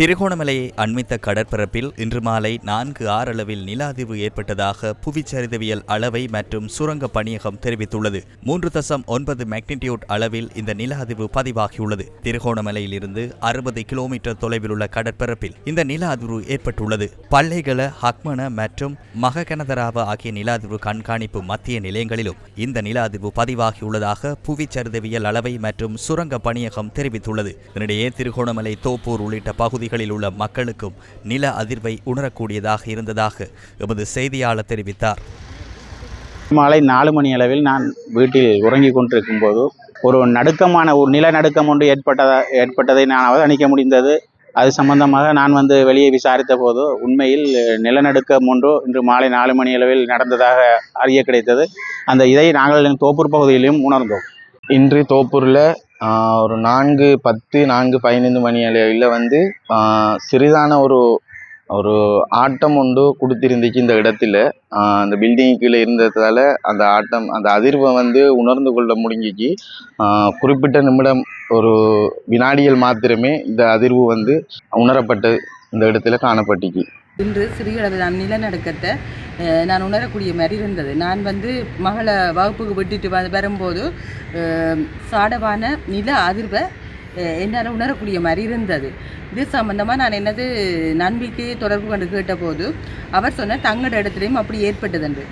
திருகோணமலையை அண்மித்த கடற்பரப்பில் இன்று மாலை நான்கு ஆறு அளவில் நில அதிர்வு ஏற்பட்டதாக புவிச்சரிதவியல் அளவை மற்றும் சுரங்க பணியகம் தெரிவித்துள்ளது. மூன்று தசம் ஒன்பது மேக்னிடியூட் அளவில் இந்த நில அதிர்வு பதிவாகியுள்ளது. திருகோணமலையில் இருந்து அறுபது கிலோமீட்டர் தொலைவில் உள்ள கடற்பரப்பில் இந்த நில அதிர்வு ஏற்பட்டுள்ளது. பள்ளைகள ஹக்மன மற்றும் மககனதராவ ஆகிய நில அதிர்வு கண்காணிப்பு மத்திய நிலையங்களிலும் இந்த நில அதிர்வு பதிவாகியுள்ளதாக புவிச்சரிதவியல் அளவை மற்றும் சுரங்க பணியகம் தெரிவித்துள்ளது. இதனிடையே திருகோணமலை தோப்பூர் உள்ளிட்ட பகுதி பகுதிகளில் உள்ள மக்களுக்கும் நில அதிர்வை உணரக்கூடியதாக இருந்ததாக எமது செய்தியாளர் தெரிவித்தார். மாலை நாலு மணி அளவில் நான் வீட்டில் உறங்கிக் கொண்டிருக்கும் போது ஒரு நடுக்கமான ஒரு நிலநடுக்கம் ஒன்று ஏற்பட்டதா ஏற்பட்டதை நான் அவதானிக்க முடிந்தது. அது சம்பந்தமாக நான் வந்து வெளியே விசாரித்த போது உண்மையில் நிலநடுக்கம் ஒன்று இன்று மாலை நாலு மணி அளவில் நடந்ததாக அறிய கிடைத்தது. அந்த இதை நாங்கள் தோப்பூர் பகுதியிலும் உணர்ந்தோம். இன்று தோப்பூரில் ஒரு நான்கு பத்து நான்கு பதினைந்து மணி அளவில் வந்து சிறிதான ஒரு ஒரு ஆட்டம் ஒன்று கொடுத்திருந்துச்சு இந்த இடத்துல. அந்த பில்டிங் கீழே இருந்ததால அந்த ஆட்டம் அந்த அதிர்வை வந்து உணர்ந்து கொள்ள முடிஞ்சிச்சு குறிப்பிட்ட நிமிடம் ஒரு வினாடிகள் மாத்திரமே இந்த அதிர்வு வந்து உணரப்பட்டு இந்த இடத்துல காணப்பட்டுச்சு இன்று சிறிய அளவிலான நிலநடுக்கத்தை நான் உணரக்கூடிய மாதிரி இருந்தது. நான் வந்து மகளை வகுப்புக்கு விட்டுட்டு வ வரும்போது சாடவான நில அதிர்வை என்னால் உணரக்கூடிய மாதிரி இருந்தது. இது சம்பந்தமாக நான் என்னது நம்பிக்கையை தொடர்பு கொண்டு கேட்டபோது அவர் சொன்ன தங்களோட இடத்துலையும் அப்படி ஏற்பட்டது என்று.